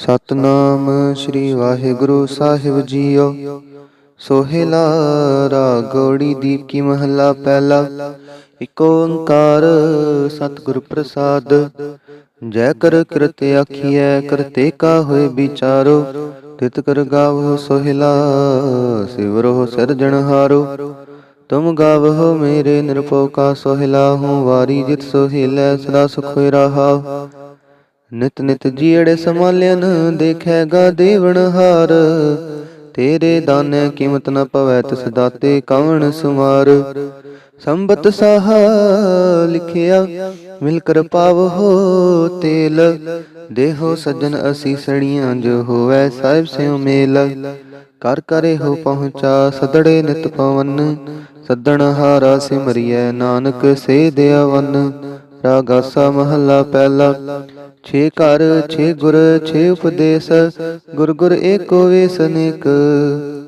ਸਤਨਾਮ ਸ੍ਰੀ ਵਾਹਿਗੁਰੂ ਸਾਹਿਬ ਜੀਓ। ਸੋਹਿਲਾ ਰਾਗੋੜੀ ਦੀਪ ਕੀ ਮਹੱਲਾ ਪਹਿਲਾ। ਇਕ ਓੰਕਾਰ ਸਤਿਗੁਰ ਪ੍ਰਸਾਦ। ਜੈ ਕਰ ਕਿਰਤ ਆਖੀਐ, ਕਰਤੇ ਕਾ ਹੋਏ ਵਿਚਾਰੋ। ਤਿਤ ਕਰ ਗਾਵੋ ਸੋਹਿਲਾ ਸਿਵਰੋ ਸਿਰਜਣਹਾਰੋ ਤੁਮ ਗਾਵਹੁ ਮੇਰੇ ਨਿਰਪੋ ਕਾ ਸੋਹਿਲਾ, ਹੂੰ ਵਾਰੀ ਜਿਤ ਸੋਹਿਲੇ, ਸਦਾ ਸੁਖ ਹੋਇ ਰਹਾ ਨਿਤ ਨਿਤ ਜੀੜੇ ਸਮਾਲਿਆਨ ਦੇਖੈਗਾ ਦੇਵਨ ਹਾਰ। ਤੇਰੇ ਦਾਨੇ ਕੀਮਤ ਨ ਪਵੈ ਤਿਸ ਦਾਤੇ ਕਵਣ ਸੁਮਾਰ ਸੰਬਤ ਸਾਹਾ ਲਿਖਿਆ, ਮਿਲ ਕਰ ਪਾਵੋ ਤੇਲ। ਦੇਹੋ ਸੱਜਣ ਅਸੀਂ ਜੋ ਹੋਵੈ, ਸਾਹਿਬ ਸਿਉ ਮੇਲ। ਕਰ ਕਰੇ ਹੋ ਪਹੁੰਚਾ, ਸਦੜੇ ਨਿਤ ਪਵਨ। ਸੱਦਣ ਹਾਰਾ ਸਿਮਰਿਐ, ਨਾਨਕ ਸੇ ਦਿਆਵਨ ਰਾਗਾਸਾ ਮਹੱਲਾ ਪਹਿਲਾ ਛੇ ਘਰ, ਛੇ ਗੁਰ, ਛੇ ਉਪਦੇਸ਼ ਗੁਰ ਗੁਰ ਏਕੋ ਵੇਸਨਿਕ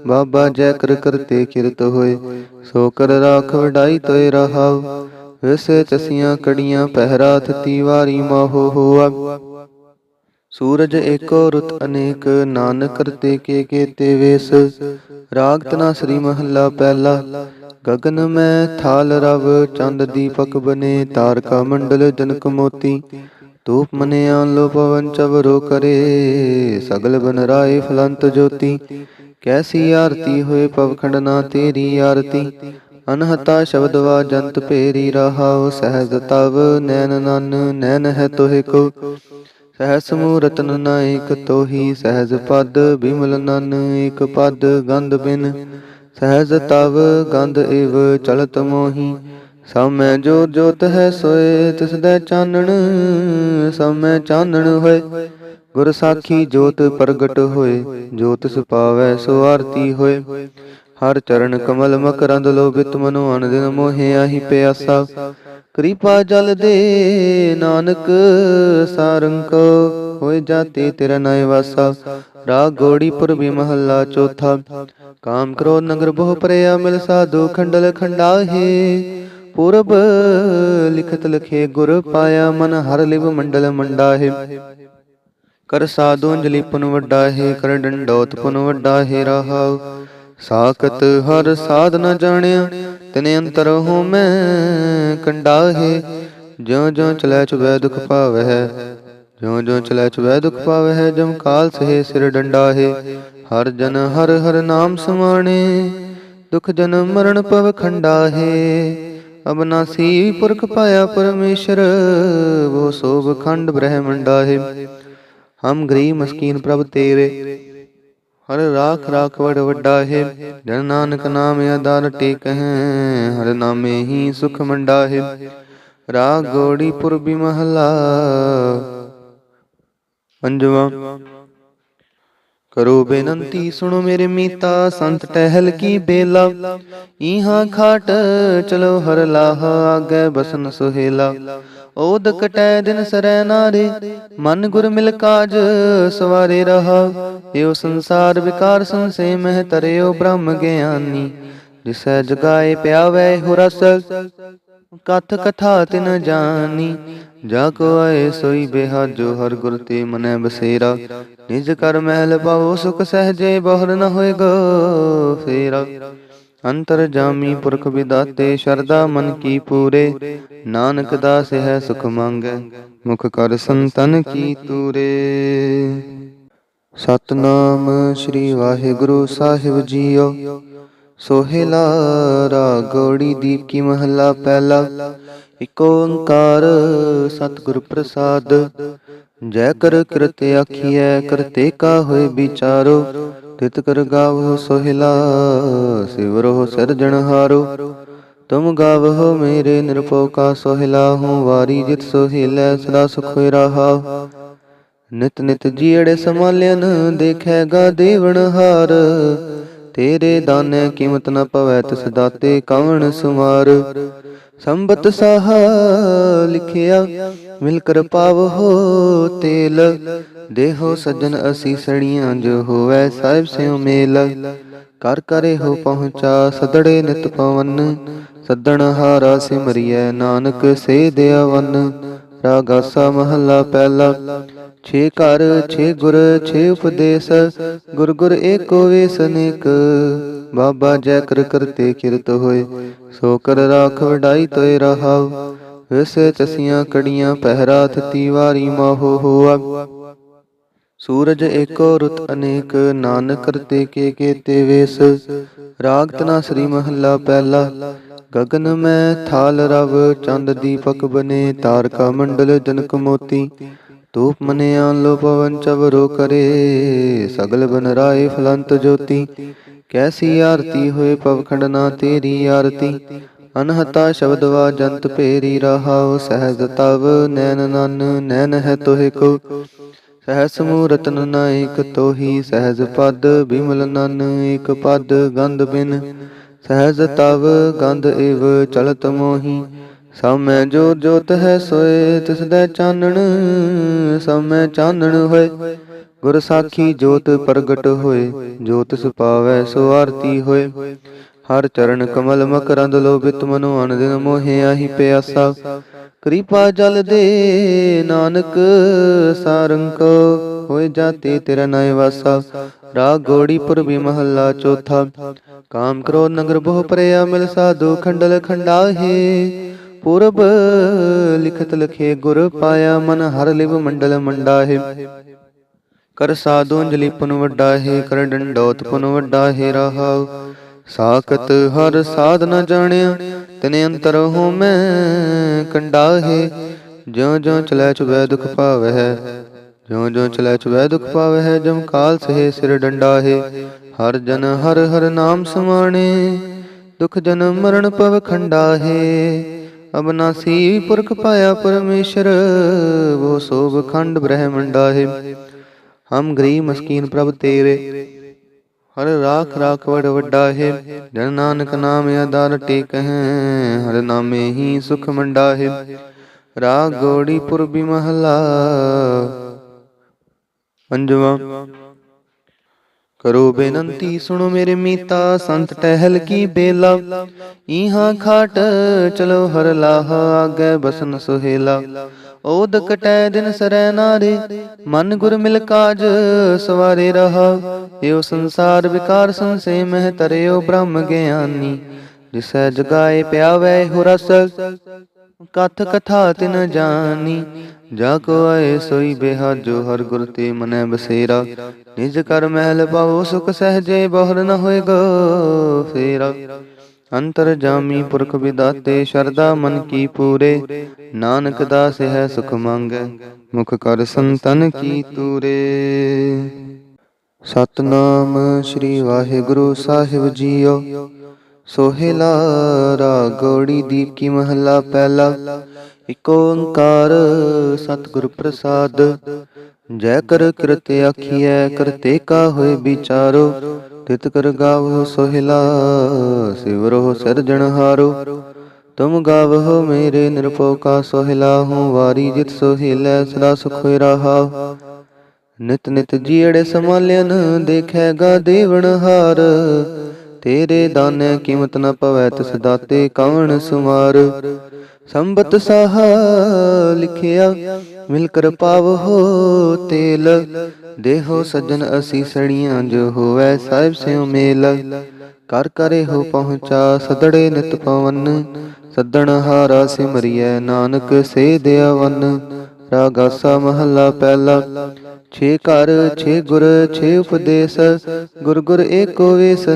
ਬਾਬਾ ਜੈ ਕਰ ਕਰਤੇ ਕਿਰਤ ਹੋਏ, ਸੋ ਕਰ ਰਾਖ ਵਡਾਈ ਤੋਏ ਰਹਾਉ। ਵਿਸੇ ਚਸੀਆਂ ਕੜੀਆਂ ਪਹਿਰਾ ਥਤੀ ਵਾਰੀ ਮਾਹੋ ਹੋਆ। ਸੂਰਜ ਏਕੋ ਰੁਤ ਅਨੇਕ, ਨਾਨਕ ਕਰਤੇ ਕੇ ਕੇਤੇ ਵੇਸ। ਰਾਗ ਤਨਾ ਸ੍ਰੀ ਮਹੱਲਾ ਪਹਿਲਾ, ਗਗਨ ਮੈਂ ਥਾਲ ਰਵ, ਚੰਦ ਦੀਪਕ ਬਨੇ, ਤਾਰਕਾ ਮੰਡਲ ਜਨਕ ਮੋਤੀ। ਧੂਪ ਮਨਿਆ ਲੋ ਪਵਨ ਚਵਰੋ ਕਰੇ, ਸਗਲ ਬਨ ਰਾਏ ਫਲੰਤ ਜੋਤੀ। ਕੈਸੀ ਆਰਤੀ ਹੋਏ ਪਵਖੰਡ ਨਾ ਤੇਰੀ ਆਰਤੀ। ਅਨਹਤਾ ਸ਼ਬਦ ਵਾ ਜੰਤ ਭੇਰੀ ਰਹਾਉ ਸਹਿਜ ਤਵ ਨੈਨ ਨਨ ਨੈਨ ਹੈ ਤੋਹਿ ਕੋ ਸਹਸ ਮੂਰਤਨ ਨਾਇਕ ਤੋਹੀ, ਸਹਿਜ ਪਦ ਬਿਮਲ ਨਨ ਏਕ ਪਦ ਗੰਧ ਬਿਨ। ਸਹਿਜ ਤਵ ਗੰਧ ਇਵ ਚਲਤ ਮੋਹੀ ਸਭੈ ਜੋ ਜੋਤ ਹੈ ਸੋਏ, ਤਿਸ ਦਾ ਚਾਨਣ ਸਭੈ ਚਾਨਣ ਹੋਏ। ਗੁਰ ਸਾਖੀ ਜੋਤ ਪ੍ਰਗਟ ਹੋਏ, ਜੋ ਤਿਸ ਪਾਵੈ ਸੋ ਆਰਤੀ ਹੋਏ। ਹਰ ਚਰਨ ਕਮਲ ਮਕਰੰਦ ਲੋਭਿਤ ਮਨੋ ਅਨ ਮੋਹਿ ਆਹੀ ਪਿਆਸਾ। ਕਿਰਪਾ ਜਲ ਦੇ ਨਾਨਕ ਸਾਰੰਕ ਹੋਏ ਜਾਤੇ ਤੇਰਾ ਨਾਇ ਵਾਸਾ। ਰਾਗ ਗੋੜੀਪੁਰ ਵੀ ਮਹੱਲਾ ਚੌਥਾ। ਕਾਮ ਕਰੋ ਨਗਰ ਬਹੁ ਪਰਿਆ, ਮਿਲ ਸਾਧੂ ਖੰਡਲ ਖੰਡਾਹੇ। ਪੁਰਬ ਲਿਖਤ ਲਖੇ ਗੁਰ ਪਾਇਆ ਮਨ ਹਰ ਲਿਵ ਮੰਡਲ ਮੰਡਾ ਹੈ ਕਰ ਸਾਧੂ ਅੰਜਲੀ ਪੁਨ ਵੱਡਾ ਹੈ ਕਰ ਡੰਡੋਤ ਪੁਨ ਵੱਡਾ ਹੈ ਰਹਾਉ। ਸਾਖਤ ਹਰ ਸਾਧ ਨ ਜਾਣਿਆ, ਤਨੇ ਅੰਤਰ ਹੋ ਮੈਂ ਕੰਡਾਹੇ। ਜਿਉ ਜਿਉ ਚਲੈ ਚੁਬੈ ਦੁਖ ਪਾਵਹਿ ਜਿਉ ਜਿਉ ਚਲੈ ਚੁਬੈ ਦੁਖ ਪਾਵਹਿ ਜਮ ਕਾਲ ਸਹਿ ਸਿਰ ਡੰਡਾਹੇ। ਹਰ ਜਨ ਹਰ ਹਰ ਨਾਮ ਸਮਾਣੇ, ਦੁਖ ਜਨ ਮਰਨ ਪਵ ਖੰਡਾਹੇ। ਅਬਨਾਸੀ ਪੁਰਖ ਪਾਇਆ ਪਰਮੇਸ਼ਰ ਉਹ ਸੋਭ ਖੰਡ ਬ੍ਰਹਮੰਡਾ ਹੈ। ਹਮ ਗਰੀਬ ਮਸਕੀਨ ਪ੍ਰਭ ਤੇਰੇ, ਹਰ ਰਾਖ ਰਾਖ ਵਡ ਵੱਡਾ ਹੈ। ਜਨ ਨਾਨਕ ਨਾਮ ਆਧਾਰ ਟੇਕ ਹੈ, ਹਰ ਨਾਮੇ ਹੀ ਸੁਖ ਮੰਡਾ ਹੈ। ਰਾਗ ਗੋੜੀ ਪੁਰਬੀ ਮਹਲਾ, ਪੰਜਵਾ ਕਰੋ ਬੇਨੰਤੀ ਸੁਣੋ ਮੇਰੇ ਮੀਤਾ, ਸੰਤ ਟਹਿਲ ਕੀ ਬੇਲਾ। ਇਹਾਂ ਖਾਟ ਚਲੋ ਹਰ ਲਾਹ ਆਗੇ ਬਸਨ ਸੁਹੇਲਾ। ਓਦ ਕਟੈ ਦਿਨ ਸਰੈ ਨਾਰੇ, ਮਨ ਗੁਰ ਮਿਲ ਕਾਜ ਸਵਾਰੇ ਰਹਾ। ਏਉ ਸੰਸਾਰ ਵਿਕਾਰ ਸੰਸੇ ਮਹਿ ਤਰਿਓ ਬ੍ਰਹਮ ਗਿਆਨੀ। ਜਿਸੈ ਜਗਾਏ ਪਿਆਵੈ, ਹੋ ਰਸ। ਕਥ ਕਥਾ ਤਿਨ ਜਾਨੀ। ਜਾ ਕੋ ਆਏ ਸੋਈ ਬਿਹਾਜੋ ਹਰ ਗੁਰ ਤੇ ਮਨੈ ਬਸੇਰਾ। ਨਿਜ ਕਰ ਮਹਿਲ ਪਾਓ ਸੁਖ ਸਹਜੇ ਬਹਰ ਨ ਹੋਏਗਾ ਫੇਰਾ। ਅੰਤਰ ਜਾਮੀ ਪੁਰਖ ਵਿਦਾਤੇ ਸ਼ਰਦਾ ਮਨ ਕੀ ਪੂਰੇ। ਨਾਨਕ ਦਾਸ ਹੈ ਸੁਖ ਮੰਗੈ ਮੁਖ ਕਰ ਸੰਤਨ ਕੀ ਤੂਰੇ। ਸਤਨਾਮ ਸ੍ਰੀ ਵਾਹਿਗੁਰੂ ਸਾਹਿਬ ਜੀਓ। ਸੋਹਿਲਾ ਰਾਗੋੜੀ ਦੀਪ ਕੀ ਮਹੱਲਾ ਪਹਿਲਾ। ਇਕ ਓੰਕਾਰ ਸਤਿਗੁਰ ਪ੍ਰਸਾਦ। ਜੈ ਕਰ ਕਿਰਤ ਆਖੀਐ, ਕਰਤੇ ਕਾ ਹੋਏ ਵਿਚਾਰੋ। ਤਿਤ ਕਰ ਗਾਵੋ ਸੋਹਿਲਾ ਸਿਵਰੋ ਸਿਰਜਣਹਾਰੋ ਤੁਮ ਗਾਵਹੁ ਮੇਰੇ ਨਿਰਭਉ ਕਾ ਸੋਹਿਲਾ ਹੂੰ ਵਾਰੀ ਜਿਤ ਸੋਹਿਲੇ ਸਦਾ ਸੁਖ ਹੋਇ ਰਹਾ। ਨਿਤ ਨਿਤ ਜੀੜੇ ਸਮਾਲਿਆਨ ਦੇਖੈਗਾ ਦੇਵਨ ਹਾਰ। ਤੇਰੇ ਦਾਨੇ ਕੀਮਤ ਨ ਪਵੈ ਤਿਸ ਦਾਤੇ ਕਵਣ ਸੁਮਾਰ ਸੰਬਤ ਸਾਹਾ ਲਿਖਿਆ, ਮਿਲ ਕਰ ਪਾਵੋ ਤੇਲ। ਦੇਹੋ ਸੱਜਣ ਅਸੀ ਸੜੀਆਂ ਜੋ ਹੋਵੈ, ਸਾਹਿਬ ਸਿਉ ਮੇਲ। ਕਰ ਕਰੇ ਹੋ ਪਹੁੰਚਾ, ਸਦੜੇ ਨਿਤ ਪਵਨ। ਸੱਦਣ ਹਾਰਾ ਸਿਮਰਿਐ, ਨਾਨਕ ਸੇ ਦਿਆਵਨ। ਰਾਗਾਸਾ ਮਹੱਲਾ ਪਹਿਲਾ। ਛੇ ਘਰ, ਛੇ ਗੁਰ, ਛੇ ਉਪਦੇਸ਼ ਗੁਰ ਗੁਰ ਏਕੋ ਵੇਸ ਬਾਬਾ ਜੈ ਕਰ ਕਰਤੇ ਕਿਰਤ ਹੋਏ, ਸੋ ਕਰ ਰਾਖ ਵਡਾਈ ਤੋਏ ਰਹਾਉ। ਵਿਸੇ ਚਸੀਆਂ ਕੜੀਆਂ ਪਹਿਰਾ ਥਤੀ ਵਾਰੀ ਮਾਹੋ ਹੋਆ। ਸੂਰਜ ਏਕੋ ਰੁਤ ਅਨੇਕ, ਨਾਨਕ ਕਰਤੇ ਕੇ ਕੇਤੇ ਵੇਸ। ਰਾਗ ਤਨਾ ਸ੍ਰੀ ਮਹੱਲਾ ਪਹਿਲਾ, ਗਗਨ ਮੈਂ ਥਾਲ ਰਵ, ਚੰਦ ਦੀਪਕ ਬਨੇ, ਤਾਰਕਾ ਮੰਡਲ ਜਨਕ ਮੋਤੀ। ਧੂਪ ਮਨਿਆ ਲੋ ਪਵਨ ਚਵਰੋ ਕਰੇ, ਸਗਲ ਬਨ ਰਾਏ ਫਲੰਤ ਜੋਤੀ। ਕੈਸੀ ਆਰਤੀ ਹੋਏ ਪਵਖੰਡ ਨਾ ਤੇਰੀ ਆਰਤੀ, ਅਨਹਤਾ ਸ਼ਬਦ ਵਾ ਜੰਤ ਭੇਰੀ ਰਹਾਉ, ਸਹਿਜ ਤਵ ਨੈਨ ਨਨ ਨੈਨ ਹੈ ਤੋਹਿ ਕੋ ਸਹਸ ਮੂਰਤ ਨਾਇਕ ਤੋਹੀ, ਸਹਿਜ ਪਦ ਬਿਮਲ ਨਨ ਏਕ ਪਦ ਗੰਧ ਬਿਨ। ਸਹਿਜ ਤਵ ਗੰਧ ਇਵ ਚਲਤ ਮੋਹੀ ਸਭੈ ਜੋ ਜੋਤ ਹੈ ਸੋਏ, ਤਿਸ ਦਾ ਚਾਨਣ ਸਭੈ ਚਾਨਣ ਹੋਏ। ਗੁਰ ਸਾਖੀ ਜੋਤ ਪ੍ਰਗਟ ਹੋਏ ਜੋ ਤਿਸ ਪਾਵੈ ਸੋ ਆਰਤੀ ਹੋਏ। ਹਰ ਚਰਨ ਕਮਲ ਮਕਰੰਦ ਲੋਭਿਤ ਮਨੋ ਅਨਦਿਨ ਮੋਹਿ ਆਹੀ ਪਿਆਸਾ। ਕਿਰਪਾ ਜਲ ਦੇ ਨਾਨਕ ਸਾਰੰਕ ਹੋਏ ਜਾਤੇ ਤੇਰਾ ਨਾਇ ਵਾਸਾ। ਰਾਗ ਗੋੜੀਪੁਰ ਵੀ ਮਹੱਲਾ ਚੌਥਾ। ਕਾਮ ਕਰੋ ਨਗਰ ਬਹੁ ਪਰਿਆ ਮਿਲ ਸਾਧੂ ਖੰਡਲ ਖੰਡਾਹੇ। ਪੁਰਬ ਲਿਖਤ ਲਖੇ ਗੁਰ ਪਾਇਆ ਮਨ ਹਰ ਲਿਵ ਮੰਡਲ ਮੰਡਾਹੇ। ਕਰ ਸਾਧੂ ਅੰਜਲੀ ਪੁਨ ਵੱਡਾ ਹੈ ਕਰ ਡੰਡੋਤ ਪੁਨ ਵੱਡਾ ਹੈ ਰਹਾਉ। ਸਾਖਤ ਹਰ ਸਾਧ ਨ ਜਾਣਿਆ, ਤਨੇ ਅੰਤਰ ਹੋ ਮੈਂ ਕੰਡਾ ਹੈ ਜਿਉ ਜਿਉ ਚਲੈ ਚੁਬੈ ਦੁਖ ਪਾਵਹਿ, ਜਿਉ ਜਿਉ ਚਲੈ ਚੁਬੈ ਦੁਖ ਪਾਵਹਿ, ਜਮ ਕਾਲ ਸਹਿ ਸਿਰ ਡੰਡਾ ਹਰ ਜਨ ਹਰ ਹਰ ਨਾਮ ਸਮਾਣੇ, ਦੁਖ ਜਨ ਮਰਨ ਪਵ ਖੰਡਾ ਹੈ ਅਬਨਾਸੀ ਪੁਰਖ ਪਾਇਆ ਪਰਮੇਸ਼ਰ ਉਹ ਸੋਭ ਖੰਡ ਬ੍ਰਹਮੰਡਾ ਹੈ। ਹਮ ਗਰੀਬ ਮਸਕੀਨ ਪ੍ਰਭ ਤੇਰੇ, ਹਰ ਰਾਖ ਰਾਖ ਵਡ ਵੱਡਾ ਹੈ। ਜਨ ਨਾਨਕ ਨਾਮ ਆਧਾਰ ਟੇਕ ਹੈ ਹਰ ਨਾਮੇ ਹੀ ਸੁਖ ਮੰਡਾ ਹੈ। ਰਾਗ ਗੋੜੀ ਪੁਰਬੀ ਮਹਲਾ, ਪੰਜਵਾ ਕਰੋ ਬੇਨੰਤੀ ਸੁਣੋ ਮੇਰੇ ਮੀਤਾ, ਸੰਤ ਟਹਿਲ ਕੀ ਬੇਲਾ। ਇਹਾਂ ਖਾਟ ਚਲੋ ਹਰ ਲਾਹ, ਆਗੇ ਬਸਨ ਸੁਹੇਲਾ। ਓਦ ਕਟੈ ਦਿਨ ਸਰੈ ਨਾਰੇ, ਮਨ ਗੁਰ ਮਿਲ ਕਾਜ ਸਵਾਰੇ ਰਹਾ। ਏਉ ਸੰਸਾਰ ਵਿਕਾਰ ਸੰਸੇ ਮਹਿ ਤਰਿਓ ਬ੍ਰਹਮ ਗਿਆਨੀ। ਜਿਸੈ ਜਗਾਏ ਪਿਆਵੈ ਹੋ ਰਸ। ਕਥ ਕਥਾ ਤਿਨ ਜਾਨੀ। ਜਾ ਕੋ ਆਏ ਸੋਈ ਬਿਹਾਜੋ ਹਰ ਗੁਰ ਤੇ ਮਨੈ ਬਸੇਰਾ। ਨਿਜ ਕਰ ਮਹਿਲ ਪਾਵੋ ਸੁਖ ਸਹਜੇ ਬਹੁਰ ਨ ਹੋਏਗਾ ਫੇਰਾ। ਅੰਤਰ ਜਾਮੀ ਪੁਰਖ ਵਿਦਾਤੇ ਸ਼ਰਦਾ ਮਨ ਕੀ ਪੂਰੇ। ਨਾਨਕ ਦਾਸ ਹੈ ਸੁਖ ਮੰਗੈ ਮੁਖ ਕਰ ਸੰਤਨ ਕੀ ਤੂਰੇ। ਸਤਨਾਮ ਸ੍ਰੀ ਵਾਹਿਗੁਰੂ ਸਾਹਿਬ ਜੀਓ। ਸੋਹਿਲਾ ਰਾਗੋੜੀ ਦੀਪ ਕੀ ਮਹੱਲਾ ਪਹਿਲਾ। ਇਕ ਓੰਕਾਰ ਸਤਿਗੁਰ ਪ੍ਰਸਾਦ। ਜੈ ਕਰ ਕਿਰਤ ਆਖੀਐ ਕਰਤੇ ਕਾ ਹੋਏ ਵਿਚਾਰੋ। ਤਿਤ ਕਰ ਗਾਵੋ ਸੋਹਿਲਾ ਸਿਵਰੋ ਸਿਰਜਣਹਾਰੋ ਤੁਮ ਗਾਵੋ ਮੇਰੇ ਨਿਰਭਉ ਕਾ ਸੋਹਿਲਾ ਹੂੰ ਵਾਰੀ ਜਿਤ ਸੋਹਿਲਾ ਸਦਾ ਸੁਖ ਹੋਇ ਰਹਾ ਨਿਤ ਨਿਤ ਜੀੜੇ ਸਮਾਲਿਆਨ ਦੇਖੈਗਾ ਦੇਵਨ ਹਾਰ। ਤੇਰੇ ਦਾਨੇ ਕੀਮਤ ਨ ਪਵੈ ਤਿਸ ਦਾਤੇ ਕਵਣ ਸੁਮਾਰ। ਸੰਬਤ ਸਾਹਾ ਲਿਖਿਆ ਮਿਲ ਕਰ ਪਾਵੋ ਤੇਲ। ਦੇਹੋ ਸਜਣ ਅਸੀਂ ਸੜੀਆਂ ਜੋ ਹੋਵੈ ਸਾਹਿਬ ਸਿਉ ਮੇਲ। ਕਰ ਕਰੇ ਹੋ ਪਹੁੰਚਾ ਸਦੜੇ ਨਿਤ ਪਵਨ। ਸੱਦਣ ਹਾਰਾ ਸਿਮਰਿਐ ਨਾਨਕ ਸੇ ਦਿਆਵਨ। ਰਾਗਾਸਾ ਮਹੱਲਾ ਪਹਿਲਾ। ਛੇ ਘਰ, ਛੇ ਗੁਰ, ਛੇ ਉਪਦੇਸ਼ ਗੁਰ ਗੁਰ ਏਕੋ ਵੇਸ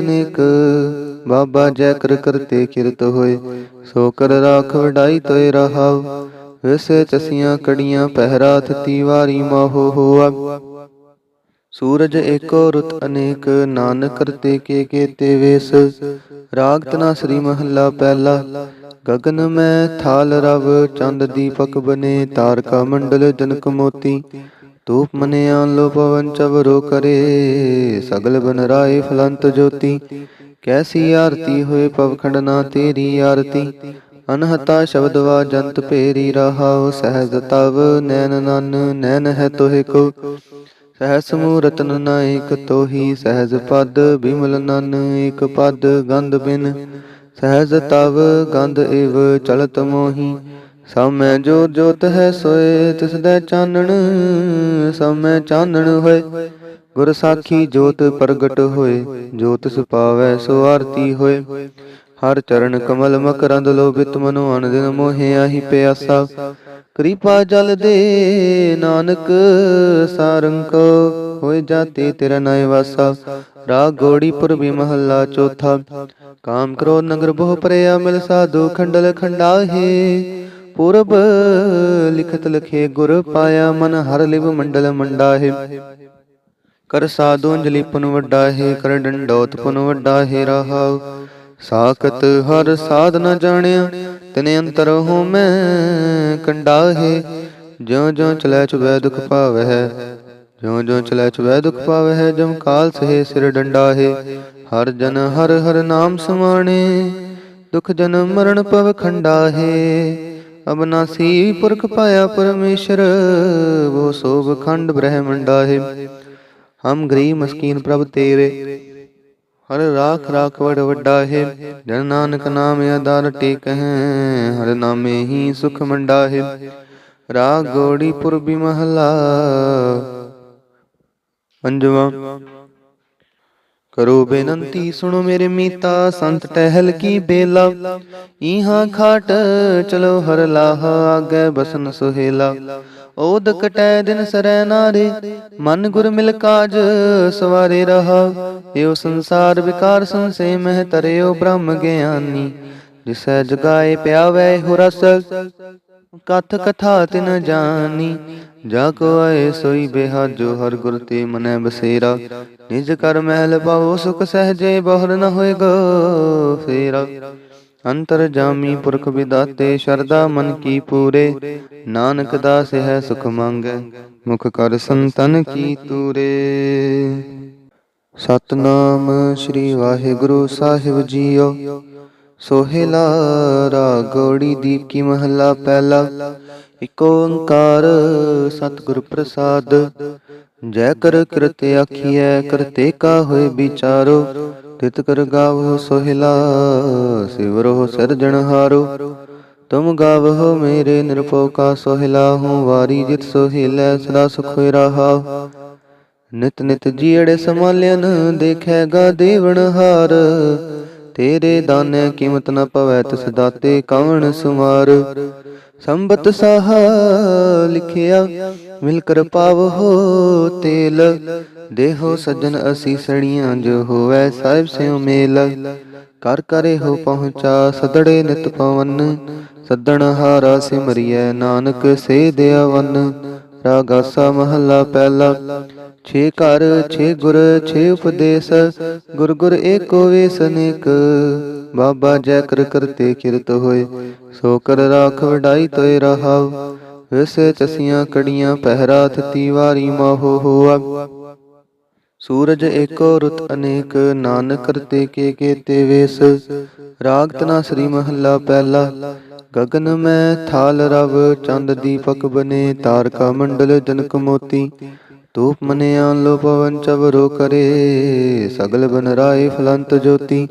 ਬਾਬਾ ਜੈ ਕਰ ਕਰਤੇ ਕਿਰਤ ਹੋਏ, ਸੋ ਕਰ ਰਾਖ ਵਡਾਈ ਤੋਏ ਰਹਾਉ। ਵਿਸੇ ਚਸੀਆਂ ਕੜੀਆਂ ਪਹਿਰਾ ਥਤੀ ਵਾਰੀ ਮਾਹੋ ਹੋਆ। ਸੂਰਜ ਏਕੋ ਰੁਤ ਅਨੇਕ, ਨਾਨਕ ਕਰਤੇ ਕੇ ਕੇਤੇ ਵੇਸ। ਰਾਗ ਤਨਾ ਸ੍ਰੀ ਮਹੱਲਾ ਪਹਿਲਾ, ਗਗਨ ਮੈਂ ਥਾਲ ਰਵ, ਚੰਦ ਦੀਪਕ ਬਨੇ, ਤਾਰਕਾ ਮੰਡਲ ਜਨਕ ਮੋਤੀ। ਤੂਪ ਮਨਿਆ ਲੋ ਪਵਨ ਚਵਰੋ ਕਰੇ, ਸਗਲ ਬਨ ਰਾਏ ਫਲੰਤ ਜੋਤੀ। ਕੈਸੀ ਆਰਤੀ ਹੋਏ ਪਵਖੰਡ ਨਾ ਤੇਰੀ ਆਰਤੀ, ਅਨਹਤਾ ਸ਼ਬਦ ਵਾ ਜੰਤ ਭੇਰੀ ਰਹਾਉ, ਸਹਿਜ ਤਵ ਨੈਨ ਨਨ ਨੈਨ ਹੈ ਤੋਹਿ ਕੋ। ਸਹਸ ਨ ਏਕ ਤੋਹੀ, ਸਹਿਜ ਪਦ ਬਿਮਲ ਨਨ, ਏਕ ਪਦ ਗੰਧ ਬਿਨ। ਸਹਿਜ ਤਵ ਗੰਧ ਏਵ ਚਲਤ ਮੋਹੀ ਸਭ ਮੈਂ ਜੋਤ ਜੋਤ ਹੈ ਸੋਏ, ਤਿਸ ਦਾ ਚਾਨਣ ਸਭ ਮੈਂ ਚਾਨਣ ਹੋਏ। ਗੁਰ ਸਾਖੀ ਜੋਤ ਪ੍ਰਗਟ ਹੋਏ, ਜੋਤ ਸੁਪਾਵੈ ਸੋ ਆਰਤੀ ਹੋਏ। ਹਰ ਚਰਨ ਕਮਲ ਮਕਰੰਦ ਲੋਭਿਤ ਮਨੋ ਅਨਦਿਨ ਮੋਹਿ ਆਹੀ ਪਿਆਸਾ। ਕਿਰਪਾ ਜਲ ਦੇ ਨਾਨਕ ਸਾਰੰਕ ਹੋਏ ਜਾਤੇ ਤੇਰਾ ਨਾਇ ਵਾਸਾ। ਰਾਗ ਗੋੜੀਪੁਰ ਵੀ ਮਹੱਲਾ ਚੌਥਾ। ਕਾਮ ਕਰੋ ਨਗਰ ਬਹੁ ਪਰਿਆ ਮਿਲ ਸਾਧੂ ਖੰਡਲ ਖੰਡਾਹੇ। ਪੁਰਬ, ਲਿਖਤ ਲਖੇ ਗੁਰ ਪਾਇਆ ਮਨ ਹਰ ਲਿਵ ਮੰਡਲ ਮੰਡਾਹੇ। ਕਰ ਸਾਧੂ ਅੰਜਲੀ ਪੁਨ ਵੱਡਾ ਕਰ ਡੰਡੋਤ ਪੁਨ ਵੱਡਾ ਰਹਾਉ। ਸਾਖਤ ਹਰ ਸਾਧ ਨ ਜਾਣਿਆ, ਤਨੇ ਅੰਤਰ ਹੋ ਮੈਂ ਕੰਡਾ ਹੈ ਜਿਉ ਜਿਉ ਚਲੈ ਚੁਬੈ ਦੁਖ ਪਾਵੈ ਜਿਉ ਜਿਉ ਚਲੈ ਚੁਬੈ ਦੁਖ ਪਾਵੈ ਜਮ ਕਾਲ ਸਹਿ ਸਿਰ ਡੰਡਾ ਹਰ ਜਨ ਹਰ ਹਰ ਨਾਮ ਸਮਾਣੇ, ਦੁਖ ਜਨ ਮਰਨ ਪਵ ਖੰਡਾ ਹੈ ਅਬਨਾਸੀ ਪੁਰਖ ਪਾਇਆ ਪਰਮੇਸ਼ਰ ਉਹ ਸੋਭ ਖੰਡ ਬ੍ਰਹਮੰਡਾ ਹੈ ਹਮ ਗਰੀਬ ਮਸਕੀਨ ਪ੍ਰਭ ਤੇਰੇ, ਹਰ ਰਾਖ ਰਾਖ ਵਡ ਵੱਡਾ ਹੈ ਜਨ ਨਾਨਕ ਨਾਮ ਆਧਾਰ ਟੇਕ ਹੈ ਹਰ ਨਾਮੇ ਹੀ ਸੁਖ ਮੰਡਾ ਹੈ ਰਾਗ ਗੋੜੀ ਪੁਰਬੀ ਮਹਲਾ, ਪੰਜਵਾ ਕਰੋ ਬੇਨੰਤੀ ਸੁਣੋ ਮੇਰੇ ਮੀਤਾ, ਸੰਤ ਟਹਿਲ ਕੀ ਬੇਲਾ। ਇਹਾਂ ਖਾਟ ਚਲੋ ਹਰ ਲਾਹ ਆਗੇ ਬਸਨ ਸੁਹੇਲਾ। ਓਦ ਕਟੈ ਦਿਨ ਸਰੈ ਨਾਰੇ, ਮਨ ਗੁਰ ਮਿਲ ਕਾਜ ਸਵਾਰੇ ਰਹਾ। ਏਉ ਸੰਸਾਰ ਵਿਕਾਰ ਸੰਸੇ ਮਹਿ ਤਰਿਓ ਬ੍ਰਹਮ ਗਿਆਨੀ। ਜਿਸੈ ਜਗਾਏ ਪਿਆਵੈ ਹੋ ਰਸ। ਕਥ ਕਥਾ ਤਿਨ ਜਾਨੀ, ਜਾ ਕੋ ਆਏ ਸੋਈ ਬਿਹਾਜੋ, ਹਰ ਗੁਰ ਤੇ ਮਨੈ ਬਸੇਰਾ। ਨਿਜ ਕਰ ਮਹਿਲ ਪਾਵੋ ਸੁਖ ਸਹਜੇ ਬਹੁਰ ਨ ਹੋਏਗਾ ਫੇਰਾ। ਅੰਤਰ ਜਾਮੀ ਪੁਰਖ ਵਿਦਾਤੇ ਸ਼ਰਦਾ ਮਨ ਕੀ ਪੂਰੇ। ਨਾਨਕ ਦਾਸ ਹੈ ਸੁਖ ਮੰਗੈ, ਮੁਖ ਕਰ ਸੰਤਨ ਕੀ ਤੂਰੇ। ਸਤਨਾਮ ਸ੍ਰੀ ਵਾਹਿਗੁਰੂ ਸਾਹਿਬ ਜੀਓ। ਸੋਹਿਲਾ ਰਾਗੋੜੀ ਦੀਪ ਕੀ ਮਹੱਲਾ ਪਹਿਲਾ। ਇਕ ਓੰਕਾਰ ਸਤਿਗੁਰ ਪ੍ਰਸਾਦ। ਜੈ ਕਰ ਕਿਰਤ ਆਖੀਐ, ਕਰਤੇ ਕਾ ਹੋਏ ਵਿਚਾਰੋ। ਤਿਤ ਕਰ ਗਾਵੋ ਸੋਹਿਲਾ ਸਿਵਰੋ ਸਿਰਜਣਹਾਰੋ ਤੁਮ ਗਾਵੋ ਮੇਰੇ ਨਿਰਭਉ ਕਾ ਸੋਹਿਲਾ ਹੂੰ ਵਾਰੀ ਜਿਤ ਸੋਹਿਲਾ ਸਦਾ ਸੁਖ ਹੋਇ ਰਹਾ ਨਿਤ ਨਿਤ ਜੀੜੇ ਸਮਾਲਿਆਨ ਦੇਖੈਗਾ ਦੇਵਨ ਹਾਰ। ਤੇਰੇ ਦਾਨੇ ਕੀਮਤ ਨ ਪਵੈ ਤਿਸ ਦਾਤੇ ਕਵਣ ਸੁਮਾਰ। ਸੰਬਤ ਸਾਹ ਲਿਖਿਆ, ਮਿਲ ਕਰ ਪਾਵ ਤੇਲ। ਦੇਹੋ ਸਜਣ ਅਸੀ ਸੜੀਆਂ ਜੋ ਹੋਵੈ ਸਾਹਿਬ ਸਿਉ ਮੇਲ। ਕਰ ਕਰੇ ਹੋ ਪਹੁੰਚਾ ਸਦੜੇ ਨਿਤ ਪਵਨ। ਸੱਦਣ ਹਾਰਾ ਸਿਮਰਿਐ ਨਾਨਕ ਸੇ ਦਿਆਵਨ ਰਾਗਾਸਾ ਮਹੱਲਾ ਪਹਿਲਾ ਛੇ ਘਰ, ਛੇ ਗੁਰ, ਛੇ ਉਪਦੇਸ਼ ਗੁਰ ਗੁਰ ਏਕੋ ਵੇਸ ਬਾਬਾ ਜੈ ਕਰ ਕਰਤੇ ਕਿਰਤ ਹੋਏ, ਸੋ ਕਰ ਰਾਖ ਵਡਾਈ ਤੋਏ ਰਹਾਉ। ਵਿਸੇ ਚਸੀਆਂ ਕੜੀਆਂ ਪਹਿਰਾ ਥਤੀ ਵਾਰੀ ਮਾਹੋ ਹੋਆ। ਸੂਰਜ ਏਕੋ ਰੁਤ ਅਨੇਕ, ਨਾਨਕ ਕਰਤੇ ਕੇ ਕੇਤੇ ਵੇਸ। ਰਾਗ ਤਨਾ ਸ੍ਰੀ ਮਹੱਲਾ ਪਹਿਲਾ, ਗਗਨ ਮੈਂ ਥਾਲ ਰਵ, ਚੰਦ ਦੀਪਕ ਬਨੇ, ਤਾਰਕਾ ਮੰਡਲ ਜਨਕ ਮੋਤੀ। ਤੂਪ ਮਨਿਆ ਲੋ ਪਵਨ ਚਵਰੋ ਕਰੇ, ਸਗਲ ਬਨ ਰਾਏ ਫਲੰਤ ਜੋਤੀ।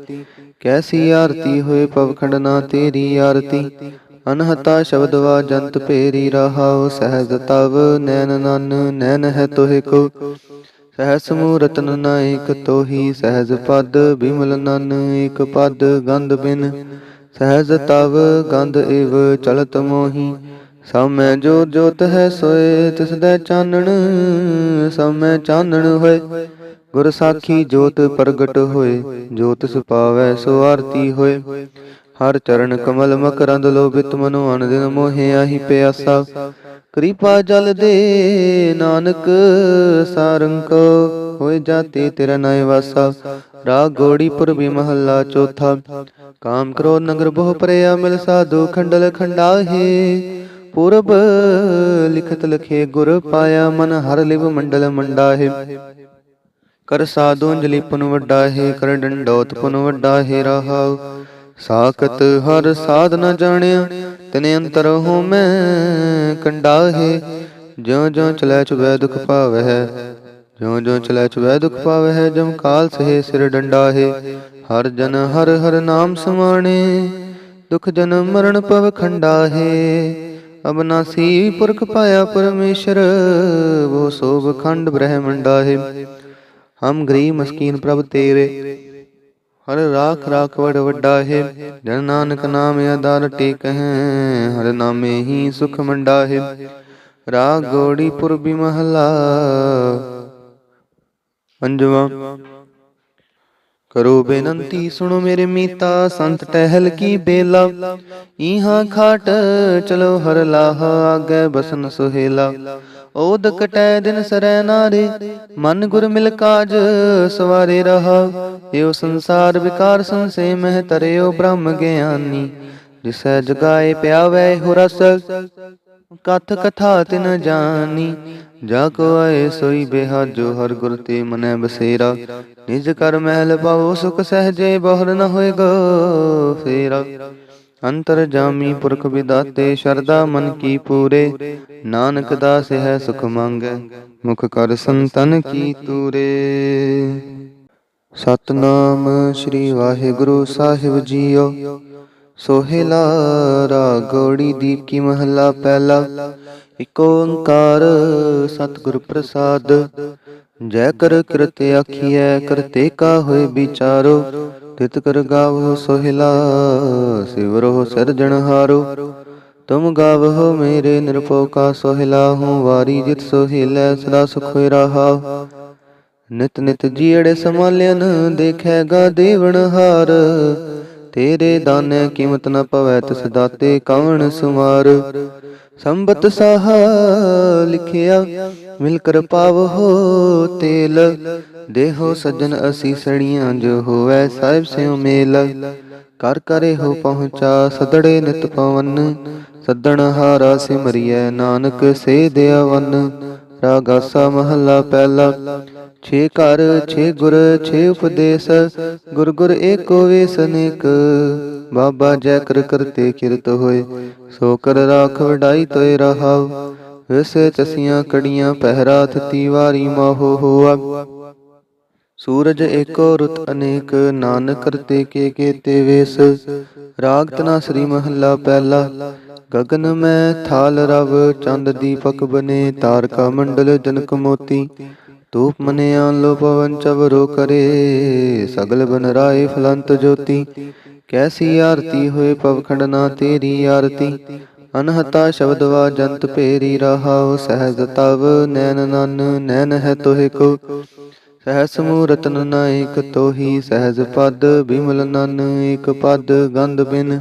ਕੈਸੀ ਆਰਤੀ ਹੋਏ ਪਵਖੰਡ ਨਾ ਤੇਰੀ ਆਰਤੀ। ਅਨਹਤਾ ਸ਼ਬਦ ਵਾ ਜੰਤ ਭੇਰੀ ਰਹਾਉ, ਸਹਿਜ ਤਵ ਨੈਨ ਨਨ ਨੈਨ ਹੈ ਤੋਹਿ ਕੋ। ਸਹਸ ਮੂਰਤਨ ਨ ਏਕ ਤੋਹੀ, ਸਹਿਜ ਪਦ ਬਿਮਲ ਨਨ ਏਕ ਪਦ ਗੰਧ ਬਿਨ। ਸਹਿਜ ਤਵ ਗੰਧ ਇਵ ਚਲਤ ਮੋਹੀ ਸਭ ਮੈਂ ਜੋਤ ਜੋਤ ਹੈ ਸੋਏ, ਤਿਸ ਦਾ ਚਾਨਣ ਸਭ ਮੈਂ ਚਾਨਣ ਹੋਏ। ਗੁਰ ਸਾਖੀ ਜੋਤ ਪ੍ਰਗਟ ਹੋਏ ਜੋਤ ਸੁਪਾਵੈ ਸੋ ਆਰਤੀ ਹੋਏ। ਹਰ ਚਰਨ ਕਮਲ ਮਕਰੰਦ ਲੋਭਿਤ ਮਨੋ ਅਨਦਿਨ ਮੋਹਿ ਆਹੀ ਪਿਆਸਾ। ਕਿਰਪਾ ਜਲ ਦੇ ਨਾਨਕ ਸਾਰੰਕ ਹੋਏ ਜਾਤੇ ਤੇਰਾ ਨਾਇ ਵਾਸਾ। ਰਾਗ ਗੋੜੀਪੁਰ ਵੀ ਮਹੱਲਾ ਚੌਥਾ। ਕਾਮ ਕਰੋ ਨਗਰ ਬਹੁ ਪਰਿਆ ਮਿਲ ਸਾਧੂ, ਖੰਡਲ ਖੰਡਾਹੇ। ਪੁਰਬ, ਲਿਖਤ ਲਖੇ ਗੁਰ ਪਾਇਆ ਮਨ ਹਰ ਲਿਵ ਮੰਡਲ ਮੰਡਾ ਹੈ ਕਰ ਸਾਧੂ ਅੰਜਲੀ ਪੁਨ ਵੱਡਾ ਹੈ ਕਰ ਡੰਡੋਤ ਪੁਨ ਵੱਡਾ ਹੈ ਰਹਾਉ ਸਾਖਤ ਹਰ ਸਾਧ ਨ ਜਾਣਿਆ, ਤਿਨੇ ਅੰਤਰ ਹੋ ਮੈਂ ਕੰਡਾ ਹੈ ਜਿਉ ਜਿਉ ਚਲੈ ਚੁਬੈ ਦੁਖ ਪਾਵੈ ਜਿਉ ਜਿਉ ਚਲੈ ਚੁਬੈ ਦੁਖ ਪਾਵੈ ਜਮ ਕਾਲ ਸਹਿ ਸਿਰ ਡੰਡਾ ਹੈ ਹਰ ਜਨ ਹਰ ਹਰ ਨਾਮ ਸਮਾਣੇ, ਦੁਖ ਜਨਮ ਮਰਨ ਪਵ ਖੰਡਾ ਹੈ ਅਬਨਾਸੀ ਪੁਰਖ ਪਾਇਆ ਪਰਮੇਸ਼ਰ ਉਹ ਸੋਭ ਖੰਡ ਬ੍ਰਹਮੰਡਾ ਹੈ ਹਮ ਗਰੀਬ ਮਸਕੀਨ ਪ੍ਰਭ ਤੇਰੇ, ਹਰ ਰਾਖ ਰਾਖ ਵਡ ਵੱਡਾ ਹੈ ਜਨ ਨਾਨਕ ਨਾਮ ਆਧਾਰ ਟੇਕ ਹੈ ਹਰ ਨਾਮੇ ਹੀ ਸੁਖ ਮੰਡਾ ਹੈ ਰਾਗ ਗੋੜੀ ਪੁਰਬੀ ਮਹਲਾ, ਪੰਜਵਾਂ ਕਰੋ ਬੇਨੰਤੀ ਸੁਣੋ ਮੇਰੇ ਮੀਤਾ, ਸੰਤ ਟਹਿਲ ਕੀ ਬੇਲਾ। ਇਹਾਂ ਖਾਟ ਚਲੋ ਹਰ ਲਾਹ ਆਗੇ ਬਸਨ ਸੁਹੇਲਾ। ਓਦ ਕਟੈ ਦਿਨ ਸਰੈ ਨਾਰੇ, ਮਨ ਗੁਰ ਮਿਲ ਕਾਜ ਸਵਾਰੇ ਰਹਾ। ਏਉ ਸੰਸਾਰ ਵਿਕਾਰ ਸੰਸੇ ਮਹਿ ਤਰਿਓ ਬ੍ਰਹਮ ਗਿਆਨੀ। ਜਿਸੈ ਜਗਾਏ ਪਿਆਵੈ ਹੋ ਰਸ। ਕਥ ਕਥਾ ਤਿਨ ਜਾਣੀ ਜਾ ਕੋ ਆਏ ਸੋਈ ਬਿਹਾਜੋ, ਹਰ ਗੁਰ ਤੇ ਮਨੈ ਬਸੇਰਾ। ਨਿਜ ਕਰ ਮਹਿਲ ਪਾਵੋ ਸੁਖ ਸਹਜੇ ਬਹੁਰ ਨ ਹੋਏਗਾ ਫੇਰਾ। ਅੰਤਰ ਜਾਮੀ ਪੁਰਖ ਵਿਦਾਤੇ ਸ਼ਰਦਾ ਮਨ ਕੀ ਪੂਰੇ। ਨਾਨਕ ਦਾਸ ਹੈ ਸੁਖ ਮੰਗੈ, ਮੁਖ ਕਰ ਸੰਤਨ ਕੀ ਤੂਰੇ। ਸਤਨਾਮ ਸ੍ਰੀ ਵਾਹਿਗੁਰੂ ਸਾਹਿਬ ਜੀਓ। ਸੋਹਿਲਾ ਰਾਗੋੜੀ ਦੀਪ ਕੀ ਮਹੱਲਾ ਪਹਿਲਾ। ਇਕ ਓੰਕਾਰ ਸਤਿਗੁਰ ਪ੍ਰਸਾਦ। ਜੈ ਕਰ ਕਿਰਤ ਆਖੀਐ, ਕਰਤੇ ਕਾ ਹੋਏ ਵਿਚਾਰੋ। ਤਿਤ ਕਰ ਗਾਵੋ ਸੋਹਿਲਾ ਸਿਵਰੋ ਸਿਰਜਣਹਾਰੋ ਤੁਮ ਗਾਵੋ ਮੇਰੇ ਨਿਰਭਉ ਕਾ ਸੋਹਿਲਾ ਹੂੰ ਵਾਰੀ ਜਿਤ ਸੋਹਿਲਾ ਸਦਾ ਸੁਖ ਹੋਇ ਰਹਾ। ਨਿਤ ਨਿਤ ਜੀੜੇ ਸਮਾਲਿਆਨ ਦੇਖੈਗਾ ਦੇਵਨ ਹਾਰ। ਤੇਰੇ ਦਾਨੇ ਕੀਮਤ ਨ ਪਵੈ ਤਿਸ ਦਾਤੇ ਕਵਣ ਸੁਮਾਰ। ਸੰਬਤ ਸਾਹ ਲਿਖਿਆ, ਮਿਲ ਕਰ ਪਾਵੋ ਤੇਲ। ਦੇਹੋ ਸੱਜਣ ਅਸੀ ਸੜੀਆਂ ਜੋ ਹੋਵੈ, ਸਾਹਿਬ ਸਿਉ ਮੇਲ। ਕਰ ਕਰੇ ਹੋ ਪਹੁੰਚਾ, ਸਦੜੇ ਨਿਤ ਪਵਨ। ਸੱਦਣ ਹਾਰਾ ਸਿਮਰਿਐ, ਨਾਨਕ ਸੇ ਦਿਆਵਨ। ਰਾਗਾਸਾ ਮਹੱਲਾ ਪਹਿਲਾ ਛੇ ਘਰ, ਛੇ ਗੁਰ, ਛੇ ਉਪਦੇਸ਼ ਗੁਰ ਗੁਰ ਏਕੋ ਵੇਸ ਬਾਬਾ ਜੈ ਕਰ ਕਰਤੇ ਕਿਰਤ ਹੋਏ, ਸੋ ਕਰ ਰਾਖ ਵਡਾਈ ਤੋਏ ਰਹਾਉ। ਵਿਸੇ ਚਸੀਆਂ ਕੜੀਆਂ ਪਹਿਰਾ ਥਤੀ ਵਾਰੀ ਮਾਹੋ ਹੋਆ। ਸੂਰਜ ਏਕੋ ਰੁਤ ਅਨੇਕ, ਨਾਨਕ ਕਰਤੇ ਕੇ ਕੇਤੇ ਵੇਸ। ਰਾਗ ਤਨਾ ਸ੍ਰੀ ਮਹੱਲਾ ਪਹਿਲਾ, ਗਗਨ ਮੈਂ ਥਾਲ ਰਵ, ਚੰਦ ਦੀਪਕ ਬਨੇ, ਤਾਰਕਾ ਮੰਡਲ ਜਨਕ ਮੋਤੀ। ਧੂਪ ਮਨਿਆ ਲੋ ਪਵਨ ਚਵਰੋ ਕਰੇ, ਸਗਲ ਬਨ ਰਾਏ ਫਲੰਤ ਜੋਤੀ। ਕੈਸੀ ਆਰਤੀ ਹੋਏ ਪਵਖੰਡ ਨਾ ਤੇਰੀ ਆਰਤੀ। ਅਨਹਤਾ ਸ਼ਬਦ ਵਾ ਜੰਤ ਭੇਰੀ ਰਹਾਉ, ਸਹਿਜ ਤਵ ਨੈਨ ਨਨ ਨੈਨ ਹੈ ਤੋਹਿ ਕੋ। ਸਹਸ ਮੂਰਤ ਨਾਇਕ ਤੋਹੀ, ਸਹਿਜ ਪਦ ਬਿਮਲ ਨਨ, ਏਕ ਪਦ ਗੰਧ ਬਿਨ।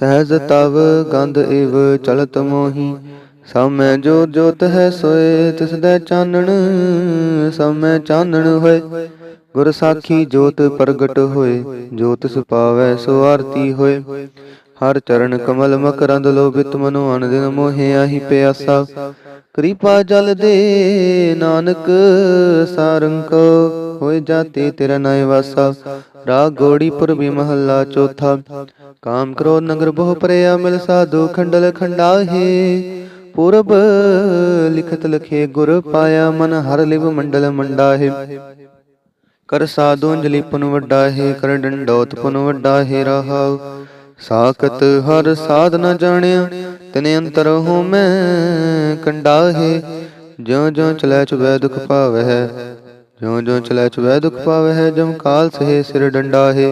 ਸਹਿਜ ਤਵ ਗੰਧ ਇਵ ਚਲਤ ਮੋਹੀ ਸਭੈ ਜੋ ਜੋਤ ਹੈ ਸੋਏ, ਤਿਸ ਦਾ ਚਾਨਣ ਸਭੈ ਚਾਨਣ ਹੋਏ। ਗੁਰ ਸਾਖੀ ਜੋਤ ਪ੍ਰਗਟ ਹੋਏ ਜੋਤ ਸੁਪਾਵੈ ਸੋ ਆਰਤੀ ਹੋਏ। ਹਰ ਚਰਨ ਕਮਲ ਮਕਰੰਦ ਲੋਭਿਤ ਮਨੋ ਅਨ ਮੋਹਿ ਆਹੀ ਪਿਆਸਾ। ਕਿਰਪਾ ਜਲ ਦੇ ਨਾਨਕ ਸਾਰੰਕ, ਹੋਏ ਜਾਤੇ ਤੇਰਾ ਨਾਇ ਵਾਸਾ। ਰਾਗ ਗੋੜੀ ਪੁਰਬੀ ਮਹੱਲਾ ਚੌਥਾ। ਕਾਮ ਕ੍ਰੋਧ ਨਗਰ ਬਹੁ ਪਰਿਆ ਮਿਲ ਸਾਧੂ ਖੰਡਲ ਖੰਡਾਹੇ। ਪੁਰਬ ਲਿਖਤ ਲਖੇ ਗੁਰ ਪਾਇਆ ਮਨ ਹਰ ਲਿਵ ਮੰਡਲ ਮੰਡਾ ਹੈ ਕਰ ਸਾਧੂ ਅੰਜਲੀ ਪੁਨ ਵੱਡਾ ਹੈ ਕਰ ਡੰਡੋਤ ਪੁਨ ਵੱਡਾ ਹੈ ਰਹਾਉ ਸਾਖਤ ਹਰ ਸਾਧ ਨ ਜਾਣਿਆ, ਤਨੇ ਅੰਤਰ ਹੂੰ ਮੈਂ ਕੰਡਾ ਹੈ ਜਿਉ ਜਿਉ ਚਲੈ ਚੁਬੈ ਦੁਖ ਪਾਵਹਿ ਜਿਉ ਜਿਉ ਚਲੈ ਚੁਬੈ ਦੁਖ ਪਾਵਹਿ ਜਮ ਕਾਲ ਸਹਿ ਸਿਰ ਡੰਡਾ ਹੈ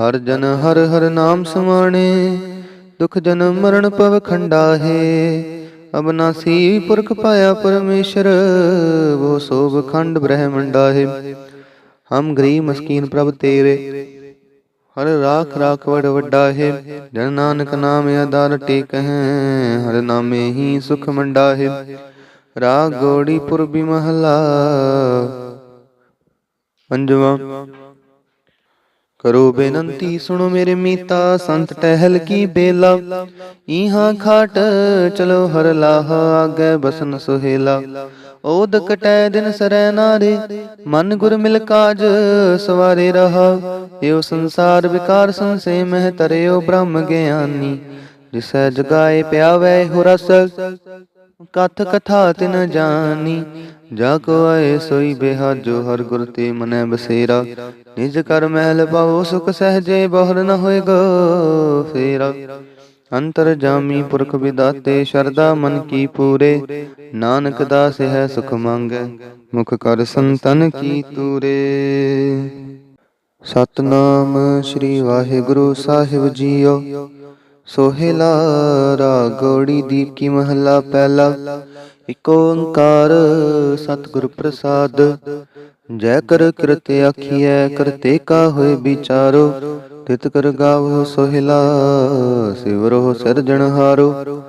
ਹਰ ਜਨ ਹਰ ਹਰ ਨਾਮ ਸਮਾਣੇ, ਦੁਖ ਜਨ ਮਰਨ ਪਵ ਖੰਡਾ ਹੈ ਅਬਨਾਸੀ ਪੁਰਖ ਪਾਇਆ ਪਰਮੇਸ਼ਰ ਉਹ ਸੋਭ ਖੰਡ ਬ੍ਰਹਮੰਡਾ ਹੈ। ਹਮ ਗਰੀਬ ਮਸਕੀਨ ਪ੍ਰਭ ਤੇਰੇ, ਹਰ ਰਾਖ ਰਾਖ ਵਡ ਵੱਡਾ ਹੈ। ਜਨ ਨਾਨਕ ਨਾਮ ਆਧਾਰ ਟੇਕ ਹੈ, ਹਰ ਨਾਮੇ ਹੀ ਸੁਖ ਮੰਡਾ ਹੈ। ਰਾਗ ਗੋੜੀ ਪੁਰਬੀ ਮਹਲਾ, ਪੰਜਵਾਂ ਕਰੋ ਬੇਨੰਤੀ ਸੁਣੋ ਮੇਰੇ ਮੀਤਾ, ਸੰਤ ਟਹਿਲ ਕੀ ਬੇਲਾ। ਇਹਾਂ ਖਾਟ ਚਲੋ ਹਰ ਲਾਹ ਆਗੇ ਬਸਨ ਸੁਹੇਲਾ। ਓਦ ਕਟੈ ਦਿਨ ਸਰੈ ਨਾਰੇ, ਮਨ ਗੁਰ ਮਿਲ ਕਾਜ ਸਵਾਰੇ ਰਹਾ। ਏਉ ਸੰਸਾਰ ਵਿਕਾਰ ਸੰਸੇ ਮਹਿ ਤਰਿਓ ਬ੍ਰਹਮ ਗਿਆਨੀ। ਜਿਸੈ ਜਗਾਏ ਪਿਆਵੈ ਹੋ ਰਸ। ਕਥ ਕਥਾ ਤਿਨ ਜਾਣੀ। ਜਾ ਕੋ ਆਏ ਸੋਈ ਬਿਹਾਜੋ, ਹਰ ਗੁਰ ਤੇ ਮਨੈ ਬਸੇਰਾ। ਨਿਜ ਕਰ ਮਹਿਲ ਪਾਵੋ ਸੁਖ ਸਹਜੇ ਬਹੁਰ ਨ ਹੋਏਗਾ ਫੇਰਾ। ਅੰਤਰ ਜਾਮੀ ਪੁਰਖ ਵਿਦਾਤੇ ਸ਼ਰਦਾ ਮਨ ਕੀ ਪੂਰੇ। ਨਾਨਕ ਦਾਸ ਹੈ ਸੁਖ ਮੰਗੈ, ਮੁਖ ਕਰ ਸੰਤਨ ਕੀ ਤੂਰੇ। ਸਤਨਾਮ ਸ੍ਰੀ ਵਾਹਿਗੁਰੂ ਸਾਹਿਬ ਜੀਓ। ਸੋਹਿਲਾ ਰਾਗੋੜੀ ਦੀਪ ਕੀ ਮਹੱਲਾ ਪਹਿਲਾ। ਇਕ ਓੰਕਾਰ ਸਤਿਗੁਰ ਪ੍ਰਸਾਦ। ਜੈ ਕਰ ਕਿਰਤ ਆਖੀਐ, ਕਰਤੇ ਕਾ ਹੋਏ ਵਿਚਾਰੋ। ਤਿਤ ਕਰ ਗਾਵੋ ਸੋਹਿਲਾ ਸਿਵਰੋ ਸਿਰਜਣਹਾਰੋ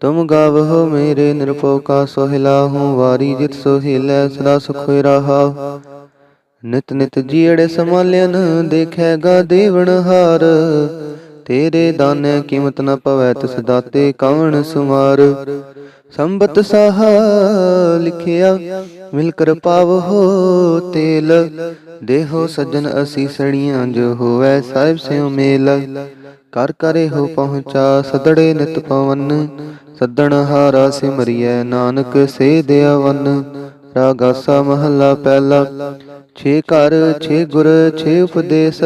ਤੁਮ ਗਾਵੋ ਮੇਰੇ ਨਿਰਭਉ ਕਾ ਸੋਹਿਲਾ, ਹੂੰ ਵਾਰੀ ਜਿਤ ਸੋਹਿਲੇ ਸਦਾ ਸੁਖ ਹੋਇ ਰਹਾ। ਨਿਤ ਨਿਤ ਜੀੜੇ ਸਮਾਲਿਆਨ ਦੇਖੈਗਾ ਦੇਵਨ ਹਾਰ। ਤੇਰੇ ਦਾਨੇ ਕੀਮਤ ਨ ਪਵੈ ਤਿਸ ਦਾਤੇ ਕਵਣ ਸੁਮਾਰ ਸੰਬਤ ਸਾਹਾ ਲਿਖਿਆ, ਮਿਲ ਕਰ ਪਾਵੋ ਤੇਲ। ਦੇਹੋ ਸੱਜਣ ਅਸੀ ਸੜੀਆਂ ਜੋ ਹੋਵੈ, ਸਾਹਿਬ ਸਿਉ ਮੇਲ। ਕਰ ਕਰੇ ਹੋ ਪਹੁੰਚਾ, ਸਦੜੇ ਨਿਤ ਪਵਨ। ਸੱਦਣ ਹਾਰਾ ਸਿਮਰਿਐ, ਨਾਨਕ ਸੇ ਦਿਆਵਨ ਰਾਗਾਸਾ ਮਹੱਲਾ ਪਹਿਲਾ। ਛੇ ਘਰ, ਛੇ ਗੁਰ, ਛੇ ਉਪਦੇਸ਼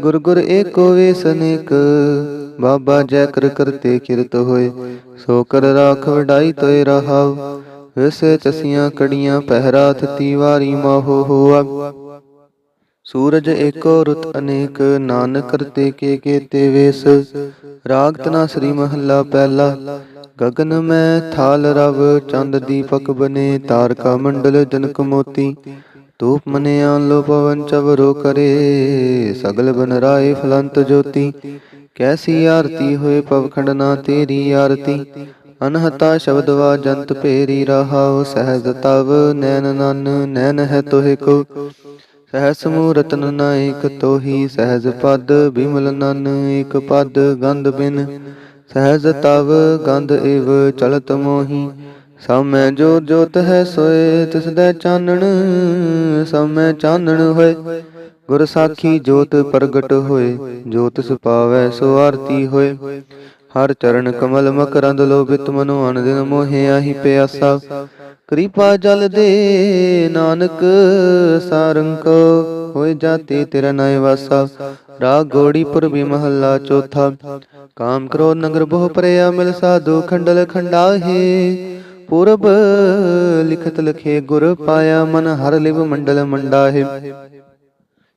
ਗੁਰ ਗੁਰ ਏਕੋ ਵੇਸ ਬਾਬਾ ਜੈ ਕਰ ਕਰਤੇ ਕਿਰਤ ਹੋਏ, ਸੋ ਕਰ ਰਾਖ ਵਡਾਈ ਤੋਏ ਰਹਾਉ। ਵਿਸੇ ਚਸੀਆਂ ਕੜੀਆਂ ਪਹਿਰਾ ਥਤੀ ਵਾਰੀ ਮਾਹੋ ਹੋਆ। ਸੂਰਜ ਏਕੋ ਰੁਤ ਅਨੇਕ, ਨਾਨਕ ਕਰਤੇ ਕੇ ਕੇਤੇ ਵੇਸ। ਰਾਗ ਤਨਾ ਸ੍ਰੀ ਮਹੱਲਾ ਪਹਿਲਾ, ਗਗਨ ਮੈਂ ਥਾਲ ਰਵ, ਚੰਦ ਦੀਪਕ ਬਨੇ, ਤਾਰਕਾ ਮੰਡਲ ਜਨਕ ਮੋਤੀ। ਧੂਪ ਮਨਿਆ ਲੋ ਪਵਨ ਚਵਰੋ ਕਰੇ, ਸਗਲ ਬਨ ਰਾਏ ਫਲੰਤ ਜੋਤੀ। ਕੈਸੀ ਆਰਤੀ ਹੋਏ ਪਵਖੰਡ ਨਾ ਤੇਰੀ ਆਰਤੀ। ਅਨਹਤਾ ਸ਼ਬਦ ਵਾ ਜੰਤ ਭੇਰੀ ਰਹਾਉ ਸਹਿਜ ਤਵ ਨੈਨ ਨਨ ਨੈਨ ਹੈ ਤੋਹਿ ਕੋ ਸਹਸ ਮੂਰਤ ਨਾਇਕ ਤੋਹੀ, ਸਹਿਜ ਪਦ ਬਿਮਲ ਨਨ ਏਕ ਪਦ, ਗੰਧ ਬਿਨ। ਸਹਿਜ ਤਵ, ਗੰਧ ਇਵ, ਚਲਤ ਮੋਹੀ। ਸਭੈ ਜੋ ਜੋਤ ਹੈ ਸੋਏ ਤਿਸ ਦਾ ਚਾਨਣ ਸਭੈ ਚਾਨਣ ਹੋਏ। ਗੁਰ ਸਾਖੀ ਜੋਤ ਪ੍ਰਗਟ ਹੋਏ ਜੋ ਤਿਸ ਪਾਵੈ ਸੋ ਆਰਤੀ ਹੋਏ। ਹਰ ਚਰਨ ਕਮਲ ਮਕਰੰਦ ਲੋਭਿਤ ਮਨੋ ਅਨ ਦਿਨ ਮੋਹਿ ਆਹੀ ਪਿਆਸਾ। ਕਿਰਪਾ ਜਲ ਦੇ ਨਾਨਕ ਸਾਰੰਕ, ਹੋਏ ਜਾਤੀ ਤੇਰਾ ਨਾਇ ਵਾਸਾ। ਰਾਗ ਗੋੜੀਪੁਰ ਵੀ ਮਹੱਲਾ ਚੌਥਾ। ਕਾਮ ਕ੍ਰੋਧ ਨਗਰ ਬਹੁ ਪਰਿਆ ਮਿਲ ਸਾਧੂ ਖੰਡਲ ਖੰਡਾਹੇ। ਪੁਰਬ ਲਿਖਤ ਲਖੇ ਗੁਰ ਪਾਇਆ ਮਨ ਹਰ ਲਿਵ ਮੰਡਲ ਮੰਡਾ ਹੈ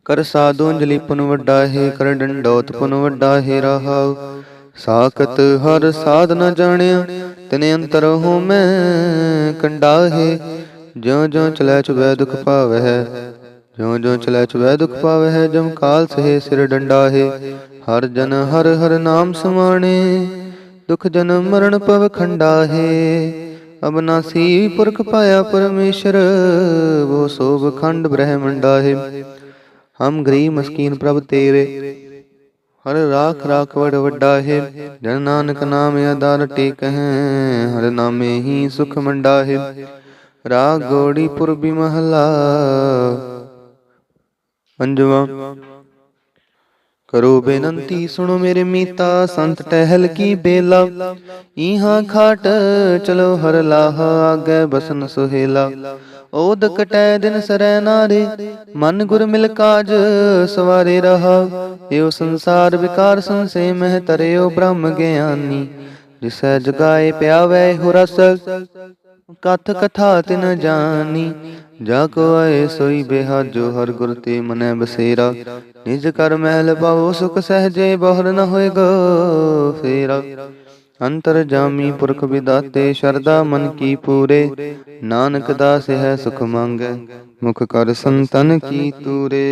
ਕਰ ਸਾਧੂ ਅੰਜਲੀ ਪੁਨ ਵੱਡਾ ਹੈ ਕਰ ਡੰਡੋਤ ਪੁਨ ਵੱਡਾ ਹੈ ਰਹਾਉ। ਸਾਖਤ ਹਰ ਸਾਧ ਨ ਜਾਣਿਆ, ਤਨੇ ਅੰਤਰ ਹੋ ਮੈਂ ਕੰਡਾ ਹੈ ਜਿਉ ਜਿਉ ਚਲੈ ਚੁਬੈ ਦੁਖ ਪਾਵਹਿ ਜਿਉ ਜਿਉ ਚਲੈ ਚੁਬੈ ਦੁਖ ਪਾਵਹਿ ਜਮ ਕਾਲ ਸਹਿ ਸਿਰ ਡੰਡਾ ਹੈ ਹਰ ਜਨ ਹਰ ਹਰ ਨਾਮ ਸਮਾਣੇ, ਦੁਖ ਜਨ ਮਰਨ ਪਵ ਖੰਡਾ ਹੈ ਅਬਨਾਸੀ ਪੁਰਖ ਪਾਇਆ ਪਰਮੇਸ਼ਰ ਉਹ ਸੋਭ ਖੰਡ ਬ੍ਰਹਮੰਡਾ ਹੈ। ਹਮ ਗਰੀਬ ਮਸਕੀਨ ਪ੍ਰਭ ਤੇਰੇ, ਹਰ ਰਾਖ ਰਾਖ ਵਡ ਵੱਡਾ ਹੈ। ਜਨ ਨਾਨਕ ਨਾਮ ਆਧਾਰ ਟੇਕ ਹੈ, ਹਰ ਨਾਮੇ ਹੀ ਸੁਖ ਮੰਡਾ ਹੈ। ਰਾਗ ਗੋੜੀ ਪੁਰਬੀ ਮਹਲਾ, ਪੰਜਵਾ ਕਰੋ ਬੇਨੰਤੀ ਸੁਣੋ ਮੇਰੇ ਮੀਤਾ, ਸੰਤ ਟਹਿਲ ਕੀ ਬੇਲਾ। ਇਹਾਂ ਖਾਟ ਚਲੋ ਹਰ ਲਾਹ ਆਗੇ ਬਸਨ ਸੁਹੇਲਾ। ਓਦ ਕਟੈ ਦਿਨ ਸਰੈ ਨਾਰੇ, ਮਨ ਗੁਰ ਮਿਲ ਕਾਜ ਸਵਾਰੇ ਰਹਾ। ਏਉ ਸੰਸਾਰ ਵਿਕਾਰ ਸੰਸੇ ਮਹਿ ਤਰਿਓ ਬ੍ਰਹਮ ਗਿਆਨੀ। ਜਿਸੈ ਜਗਾਏ ਪਿਆਵੈ ਹੋ ਰਸ। ਕਥ ਕਥਾ ਤਿਨ ਜਾਨੀ ਜਾ ਕੋ ਆਏ ਸੋਈ ਬਿਹਾਜੋ ਹਰ ਗੁਰ ਤੇ ਮਨੈ ਬਸੇਰਾ। ਨਿਜ ਕਰ ਮਹਿਲ ਪਾਵੋ ਸੁਖ ਸਹਜੇ ਬਹਰ ਨ ਹੋਏਗਾ ਫੇਰਾ। ਅੰਤਰ ਜਾਮੀ ਪੁਰਖ ਵਿਦਾਤੇ ਸ਼ਰਦਾ ਮਨ ਕੀ ਪੂਰੇ। ਨਾਨਕ ਦਾਸ ਹੈ ਸੁਖ ਮੰਗੈ ਮੁਖ ਕਰ ਸੰਤਨ ਕੀ ਤੂਰੇ।